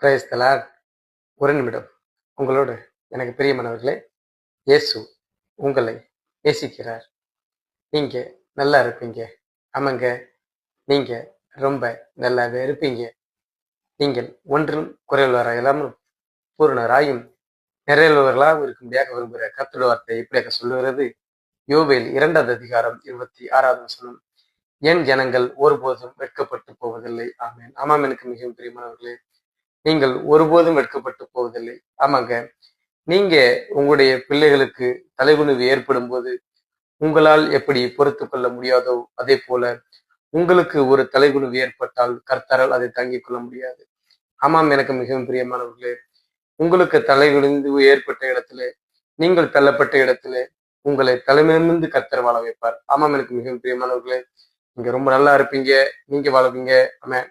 பிரயஸ்தலார் ஒரு நிமிடம். உங்களோடு எனக்கு பிரியமானவர்களே இயேசு உங்களை நேசிக்கிறார். நீங்க நல்லா இருப்பீங்க. ஆமாங்க. நீங்க ரொம்ப நல்லாவே இருப்பீங்க. நீங்கள் ஒன்றும் குறைவுள்ளவராக இல்லாமல் பூரணராயும் நிறைவுள்ளவர்களாகவும் இருக்கும்படியாக விரும்புகிற கர்த்தருடைய வார்த்தை இப்படியாக சொல்லுகிறது? யோவேல் இரண்டாவது அதிகாரம் இருபத்தி ஆறாவது வசனம். என் ஜனங்கள் ஒருபோதும் வெட்கப்பட்டு போவதில்லை. ஆமேன். ஆமாம் எனக்கு மிகவும் பிரியமானவர்களே. நீங்கள் ஒருபோதும் வெட்கப்பட்டு போவதில்லை. ஆமாங்க. நீங்க உங்களுடைய பிள்ளைகளுக்கு தலைகுனிவு ஏற்படும் போது உங்களால் எப்படி பொறுத்து கொள்ள முடியாதோ அதே போல உங்களுக்கு ஒரு தலைகுனிவு ஏற்பட்டால் கர்த்தரால் அதை தாங்கிக் கொள்ள முடியாது. ஆமாம் எனக்கு மிகவும் பிரியமானவர்களே. உங்களுக்கு தலைகுனிவு ஏற்பட்ட இடத்துல நீங்கள் தள்ளப்பட்ட இடத்துல உங்களை தலைமையிலிருந்து கர்த்தர் வாழ வைப்பார். ஆமாம் எனக்கு மிகவும் பிரியமானவர்களே. நீங்க ரொம்ப நல்லா இருப்பீங்க. நீங்க வாழவீங்க. ஆமாம்